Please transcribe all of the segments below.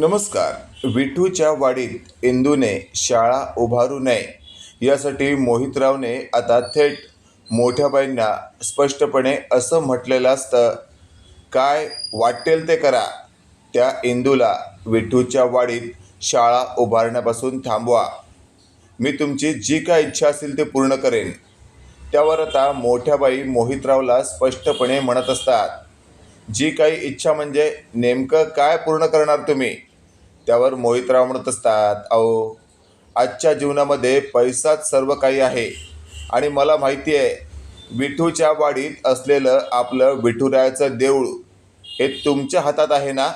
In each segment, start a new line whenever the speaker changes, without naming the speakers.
नमस्कार. विठूच्या वाडीत इंदूने शाळा उभारू नये. यासाठी मोहितरावने आता थेट मोठ्याबाईंना स्पष्टपणे असं म्हटलेलं असतं काय वाटेल ते करा त्या इंदूला विठूच्या वाडीत शाळा उभारण्यापासून थांबवा. मी तुमची जी काय इच्छा असेल ते पूर्ण करेन. त्यावर आता मोठ्याबाई मोहितरावला स्पष्टपणे म्हणत असतात. जी काही इच्छा म्हणजे नेमकं काय पूर्ण करणार तुम्ही? त्यावर मोहितराव म्हणत असतात अहो आजच्या जीवनामध्ये पैसाच सर्व काही आहे. आणि मला माहिती आहे विठूच्या वाडीत असलेलं आपलं विठुरायाचं देऊळ हे तुमच्या हातात आहे ना?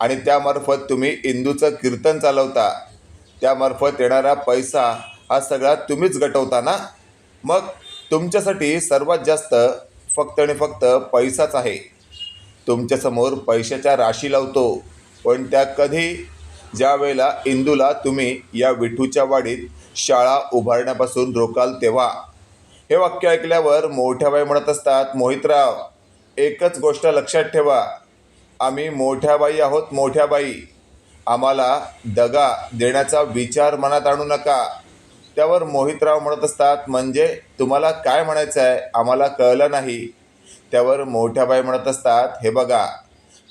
आणि त्यामार्फत तुम्ही इंदूचं कीर्तन चालवता. त्यामार्फत येणारा पैसा हा सगळा तुम्हीच गटवता ना? मग तुमच्यासाठी सर्वात जास्त फक्त आणि फक्त पैसाच आहे. तुमच्यासमोर पैशाच्या राशी लावतो. पण त्या कधी ज्या वेळेला इंदूला तुम्ही या विठूच्या वाडीत शाळा उभारण्यापासून रोकाल तेव्हा. हे वाक्य ऐकल्यावर मोठ्याबाई म्हणत असतात मोहितराव एकच गोष्ट लक्षात ठेवा. आम्ही मोठ्याबाई आहोत मोठ्याबाई आम्हाला दगा देण्याचा विचार मनात आणू नका. त्यावर मोहितराव म्हणत असतात म्हणजे तुम्हाला काय म्हणायचं आहे आम्हाला कळलं नाही. त्यावर मोठ्याबाई म्हणत असतात हे बघा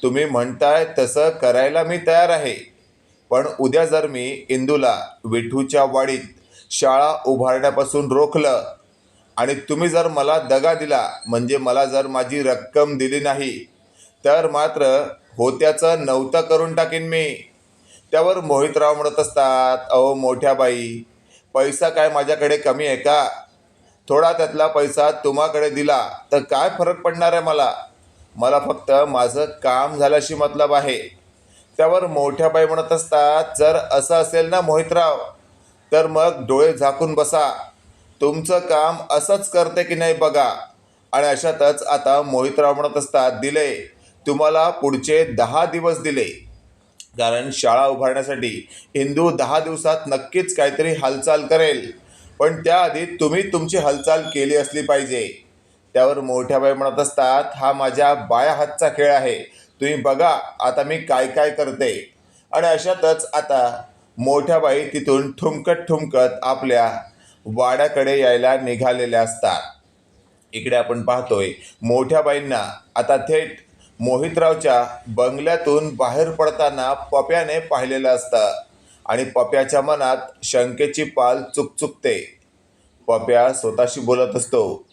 तुम्ही म्हणताय तसं करायला मी तयार आहे. पण उद्या जर मी इंदूला विठूच्या वाडीत शाळा उभारण्यापासून रोखलं आणि तुम्ही जर मला दगा दिला म्हणजे मला जर माझी रक्कम दिली नाही तर मात्र होत्याचं नव्हतं करून टाकीन मी. त्यावर मोहितराव म्हणत असतात अहो मोठ्या बाई पैसा काय माझ्याकडे कमी आहे का? थोडा त्यातला पैसा तुम्हाकडे दिला तर काय फरक पडणार आहे मला? मला फक्त माझं काम झाल्याशी मतलब आहे. त्यावर मोठ्या बाई म्हणत असतात जर असं असेल ना मोहितराव तर मग डोळे झाकून बसा. तुमचं काम असंच करते की नाही बघा. आणि अशातच आता मोहितराव म्हणत असतात दिले तुम्हाला पुढचे दहा दिवस दिले. कारण शाळा उभारण्यासाठी हिंदू दहा दिवसात नक्कीच काहीतरी हालचाल करेल. पण त्याआधी तुम्ही तुमची हालचाल केली असली पाहिजे. त्यावर मोठ्याबाई म्हणत असतात हा माझ्या बाया हातचा खेळ आहे. तुम्ही बघा आता मी काय काय करते. आणि अशातच आता मोठ्याबाई तिथून ठुमकत ठुमकत आपल्या वाड्याकडे यायला निघालेल्या असतात. इकडे आपण पाहतोय मोठ्या बाईंना आता थेट मोहितरावच्या बंगल्यातून बाहेर पडताना पप्याने पाहिलेलं असतं आणि पप्याच्या मनात शंकेची पाल चुकचुकते. पप्या स्वतःशी बोलत असतो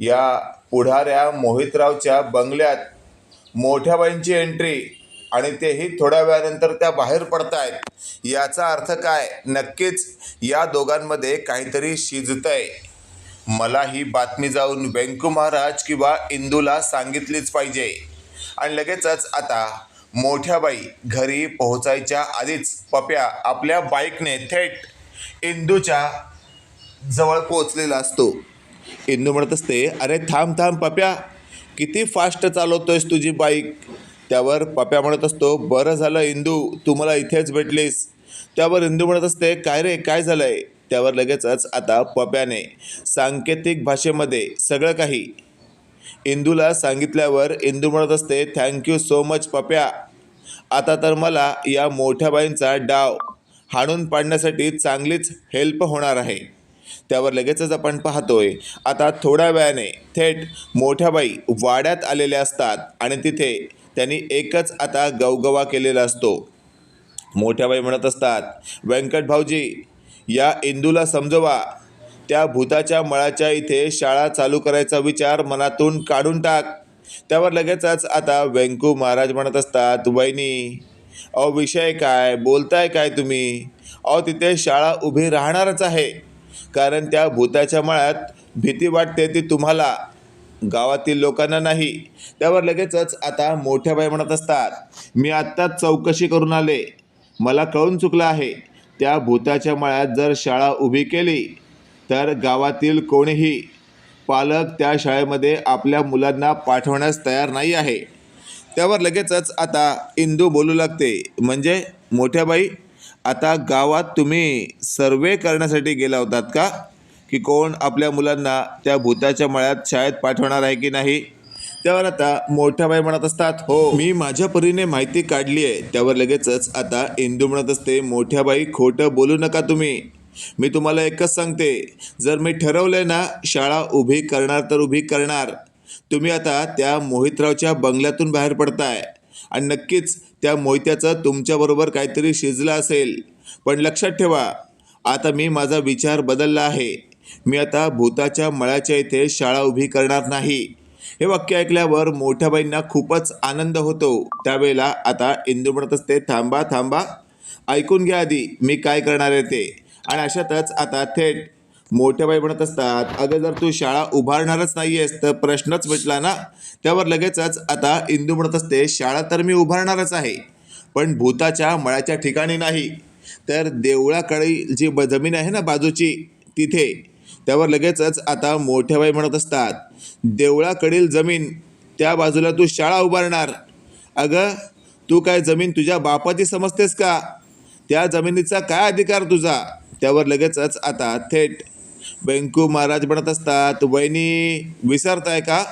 या पुढाऱ्या मोहितरावच्या बंगल्यात मोठ्याबाईंची एंट्री आणि तेही थोड्या वेळानंतर त्या बाहेर पडत आहेत याचा अर्थ काय? नक्कीच या दोघांमध्ये काहीतरी शिजतंय. मला ही बातमी जाऊन व्यंकू महाराज किंवा इंदूला सांगितलीच पाहिजे. आणि लगेचच आता मोठ्याबाई घरी पोहोचायच्या आधीच पप्या आपल्या बाईकने थेट इंदूच्या जवळ पोचलेला असतो. इंदू म्हणत असते अरे थांब थांब पप्या किती फास्ट चालवतोयस तुझी बाईक? त्यावर पप्या म्हणत असतो बरं झालं इंदू तू मला इथेच भेटलीस. त्यावर इंदू म्हणत असते काय रे काय झालंय? त्यावर लगेचच आता पप्याने सांकेतिक भाषेमध्ये सगळं काही. इंदूला सांगितल्यावर इंदू म्हणत असते थँक्यू सो मच पप्या. आता तर मला या मोठ्या बाईंचा डाव हाणून पाडण्यासाठी चांगलीच हेल्प होणार आहे. त्यावर लगेचच आपण पाहतोय. आता थोड्या वेळाने थेट मोठ्याबाई वाड्यात आलेल्या असतात आणि तिथे त्यांनी एकच आता गवगवा केलेला असतो. मोठ्याबाई म्हणत असतात व्यंकट भाऊजी या इंदूला समजवा. त्या भूताच्या मळाच्या इथे शाळा चालू करायचा विचार मनातून काढून टाक. त्यावर लगेचच आता व्यंकू महाराज म्हणत असतात वहिनी अहो विषय काय? बोलताय काय तुम्ही? अहो तिथे शाळा उभी राहणारच आहे. कारण त्या भूताच्या मळ्यात भीती वाटते ती तुम्हाला गावातील लोकांना नाही. त्यावर लगेचच आता मोठ्या बाई म्हणत असतात मी आत्ताच चौकशी करून आले. मला कळून चुकलं आहे. त्या भूताच्या मळ्यात जर शाळा उभी केली तर गावातील कोणीही पालक त्या शाळेमध्ये आपल्या मुलांना पाठवण्यास तयार नाही आहे. त्यावर लगेचच आता इंदू बोलू लागते म्हणजे मोठ्या बाई आता गावात तुम्ही सर्वे करण्यासाठी गेला होतात का? की कोण आपल्या मुलांना त्या भूताच्या मळ्यात शाळेत पाठवणार आहे की नाही? त्यावर आता मोठ्या बाई म्हणत असतात हो. मी माझ्या परीने माहिती काढली आहे. त्यावर लगेचच आता इंदू म्हणत असते मोठ्या बाई खोटं बोलू नका तुम्ही. मी तुम्हाला एकच सांगते. जर मी ठरवलंय ना शाळा उभी करणार तर उभी करणार. तुम्ही आता त्या मोहितरावच्या बंगल्यातून बाहेर पडताय. आणि नक्कीच त्या मोहित्याचं तुमच्याबरोबर काहीतरी शिजलं असेल. पण लक्षात ठेवा आता मी माझा विचार बदलला आहे. मी आता भूताच्या मळाच्या इथे शाळा उभी करणार नाही. हे वाक्य ऐकल्यावर मोठ्या बाईंना खूपच आनंद होतो. त्यावेळेला आता इंदू म्हणत असते थांबा थांबा. ऐकून घ्या आधी मी काय करणार आहे ते. आणि अशातच आता थेट मोठ्या बाई म्हणत असतात अगं जर तू शाळा उभारणारच नाही आहेस तर प्रश्नच मिटला ना. त्यावर लगेचच आता इंदू म्हणत असते शाळा तर मी उभारणारच आहे पण भूताच्या मळाच्या ठिकाणी नाही. तर देवळाकडे जी ब जमीन आहे ना बाजूची तिथे. त्यावर लगेचच आता मोठ्या बाई म्हणत असतात देवळाकडील जमीन त्या बाजूला तू शाळा उभारणार. अगं तू काय जमीन तुझ्या बापाची समजतेस का? त्या जमिनीचा काय अधिकार तुझा? त्यावर लगेचच आता थेट वेंकू महाराज म्हणत असतात. वहिनी विसरताय का?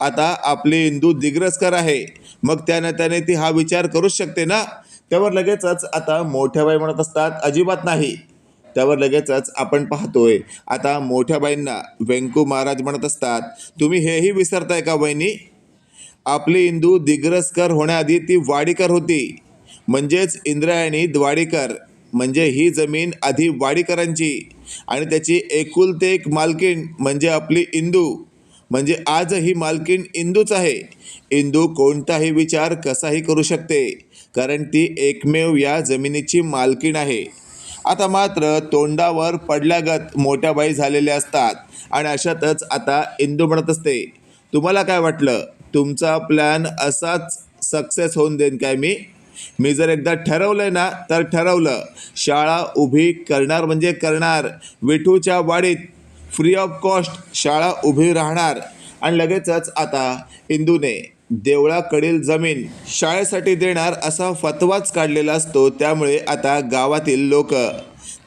आता आपली हिंदू दिग्रसकर आहे. मग त्या त्याने ती हा विचार करूच शकते ना? त्यावर लगेचच आता मोठ्या बाई म्हणत असतात अजिबात नाही. त्यावर लगेचच आपण पाहतोय. आता मोठ्या बाईंना वेंकू महाराज म्हणत असतात तुम्ही हेही विसरताय का वहिनी? आपली इंदू दिग्रसकर होण्याआधी ती वाडीकर होती. म्हणजेच इंद्रायणी द्वाडीकर. म्हणजे ही जमीन आधी वाडीकरांची. आणि त्याची एकुलते एक मालकीण म्हणजे आपली इंदू. म्हणजे आज ही मालकीण इंदूच आहे. इंदू कोणताही विचार कसाही करू शकते कारण ती एकमेव या जमिनीची मालकीण आहे. आता मात्र तोंडावर पडल्यागत मोठ्या बाई झालेल्या असतात आणि अशातच आता इंदू म्हणत असते तुम्हाला काय वाटलं? तुमचा प्लॅन असाच सक्सेस होऊन देईन काय मी? मी जर एकदा ठरवलंय ना तर ठरवलं. शाळा उभी करणार म्हणजे करणार. विठूच्या वाडीत फ्री ऑफ कॉस्ट शाळा उभी राहणार. आणि लगेचच आता इंदूने देवळाकडील जमीन शाळेसाठी देणार असा फतवाच काढलेला असतो त्यामुळे आता गावातील लोक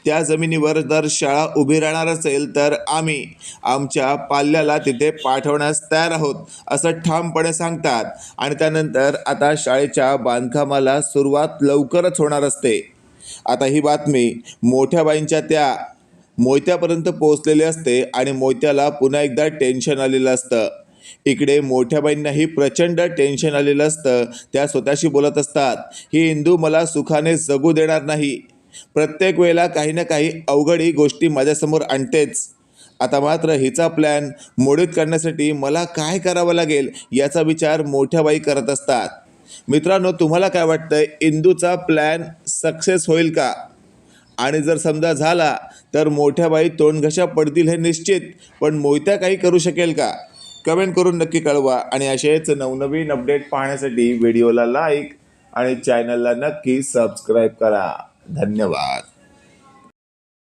त्या जमिनीवर जर शाळा उभी राहणार असेल तर आम्ही आमच्या पाल्याला तिथे पाठवण्यास तयार आहोत असं ठामपणे सांगतात. आणि त्यानंतर आता शाळेच्या बांधकामाला सुरुवात लवकरच होणार असते. आता ही बातमी मोठ्या बाईंच्या त्या मोत्यापर्यंत पोहोचलेली असते आणि मोत्याला पुन्हा एकदा टेन्शन आलेलं असतं. इकडे मोठ्या बाईंनाही प्रचंड टेन्शन आलेलं असतं. त्या स्वतःशी बोलत असतात ही हिंदू मला सुखाने जगू देणार नाही. प्रत्येक वेळेला काही ना काही अवघडी गोष्टी माझ्यासमोर आणतेच. आता मात्र हिचा प्लॅन मोडीत करण्यासाठी मला काय करावं लागेल याचा विचार मोठ्या बाई करत असतात. मित्रांनो तुम्हाला काय वाटतं इंदूचा प्लॅन सक्सेस होईल का? आणि जर समजा झाला तर मोठ्या बाई तोंडघशा पडतील हे निश्चित पण मोहित्या काही करू शकेल का? कमेंट करून नक्की कळवा आणि असेच नवनवीन अपडेट पाहण्यासाठी व्हिडिओला लाईक आणि चॅनलला नक्की सबस्क्राईब करा. धन्यवाद.